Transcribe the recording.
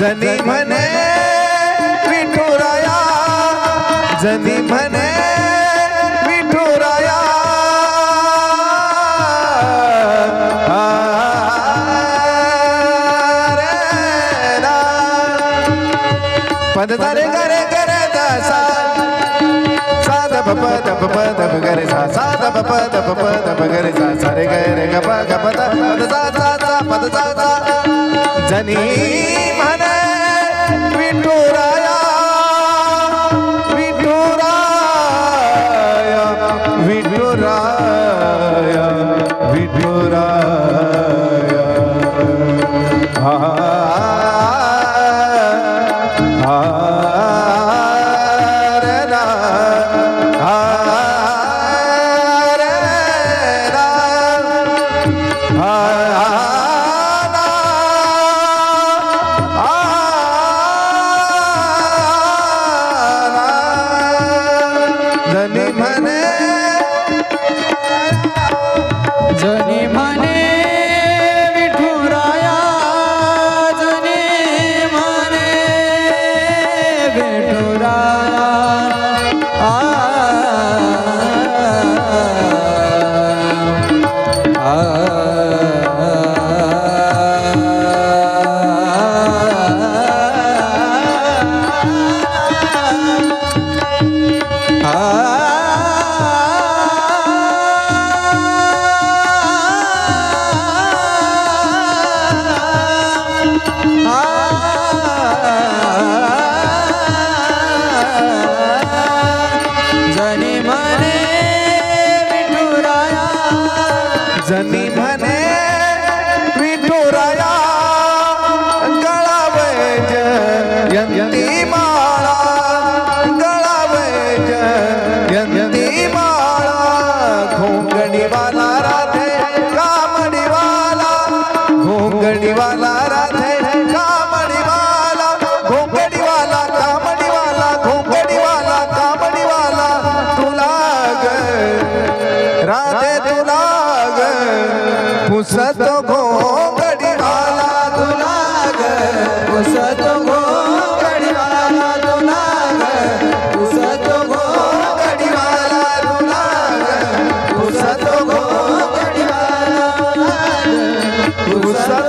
जनी म्हणे विठुराया. जनी म्हणे विठुराया. रे रे. गरे गरे दा सा. सा प प गरे सा सा द प प गरे सा पद सा सा पद सा सा. जनी म्हणे जनी जनी म्हणे विठोराया गळावैज यंती माळा गळावैज यंती माळा घोंगडीवाला राधे कामडीवाला घोंगडीवाला राधे कामडीवाला घोंगडीवाला कामडीवाला घोंगडीवाला कामडीवाला तुला ग राधे ग पुसत घोंगडीवाला तुला ग. उसत गो गडीवाला तुला ग. उसत गो घोंगडीवाला तुला ग. पुसत गडीवाला तुला ग. पुसत